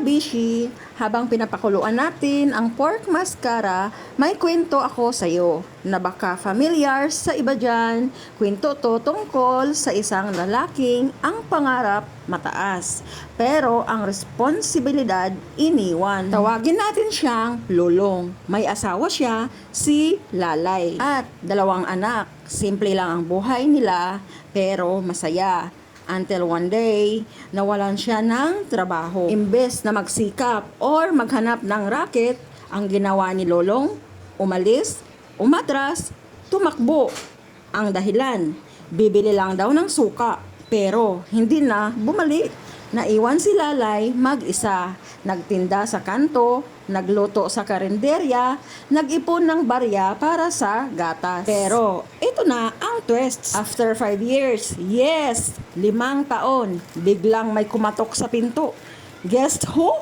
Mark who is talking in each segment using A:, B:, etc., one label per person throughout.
A: mga bishi, habang pinapakuluan natin ang pork mascara, may kwento ako sa iyo na baka familiar sa iba dyan. Kwento to tungkol sa isang lalaking ang pangarap mataas. Pero ang responsibilidad iniwan. Tawagin natin siyang Lulong. May asawa siya, si Lalay. At dalawang anak. Simple lang ang buhay nila, pero masaya. Until one day, nawalan siya ng trabaho. Imbes na magsikap or maghanap ng racket, ang ginawa ni Lolong, umalis, umatras, tumakbo. Ang dahilan, bibili lang daw ng suka, pero hindi na bumalik. Naiwan si Lalay mag-isa, nagtinda sa kanto, nagluto sa karinderya, nag-ipon ng barya para sa gatas. Pero ito na ang twist. After 5 years, yes, limang taon, biglang may kumatok sa pinto. Guest who?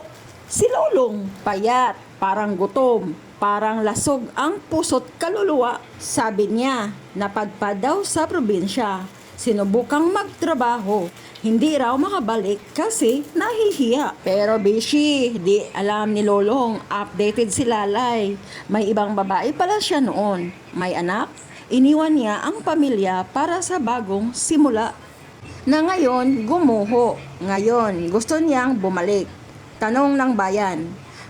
A: Si Lolong. Payat, parang gutom, parang lasog ang puso't kaluluwa. Sabi niya, napadpad daw sa probinsya. Sinubukang magtrabaho, hindi raw makabalik kasi nahihiya. Pero Bishi, di alam ni Lolong, updated si Lalay. May ibang babae pala siya noon. May anak, iniwan niya ang pamilya para sa bagong simula. Na ngayon, gumuho. Ngayon, gusto niyang bumalik. Tanong ng bayan,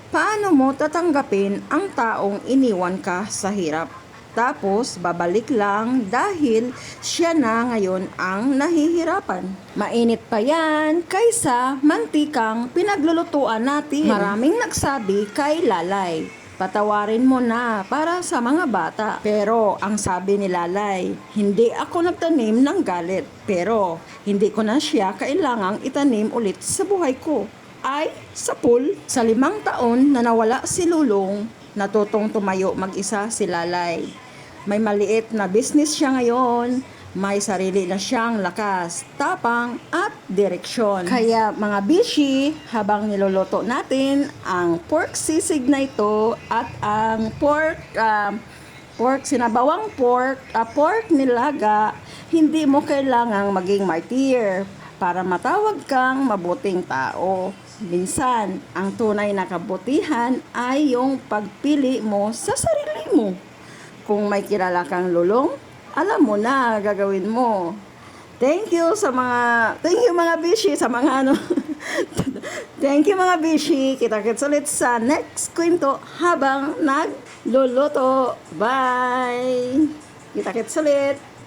A: paano mo tatanggapin ang taong iniwan ka sa hirap? Tapos, babalik lang dahil siya na ngayon ang nahihirapan. Mainit pa yan kaysa mantikang pinaglulutuan natin. Maraming nagsabi kay Lalay, patawarin mo na para sa mga bata. Pero ang sabi ni Lalay, hindi ako nagtanim ng galit. Pero hindi ko na siya kailangang itanim ulit sa buhay ko. Ay, sa pool. Sa limang taon na nawala si Lulong, natutong tumayo mag-isa si Lalay. May maliit na business siya ngayon, may sarili na siyang lakas, tapang at direksyon. Kaya mga bishi, habang niloloto natin ang pork sisig na ito at ang pork um, pork sinabawang pork, ah, pork nilaga, hindi mo kailangang maging martyr para matawag kang mabuting tao. Minsan, ang tunay na kabutihan ay yung pagpili mo sa sarili mo. Kung may kilala kang lulong, alam mo na gagawin mo. Thank you sa mga, thank you mga bishi sa mga ano. thank you mga bishi. Kita-kits ulit sa next kwento habang nagluluto. Bye! Kita-kits ulit.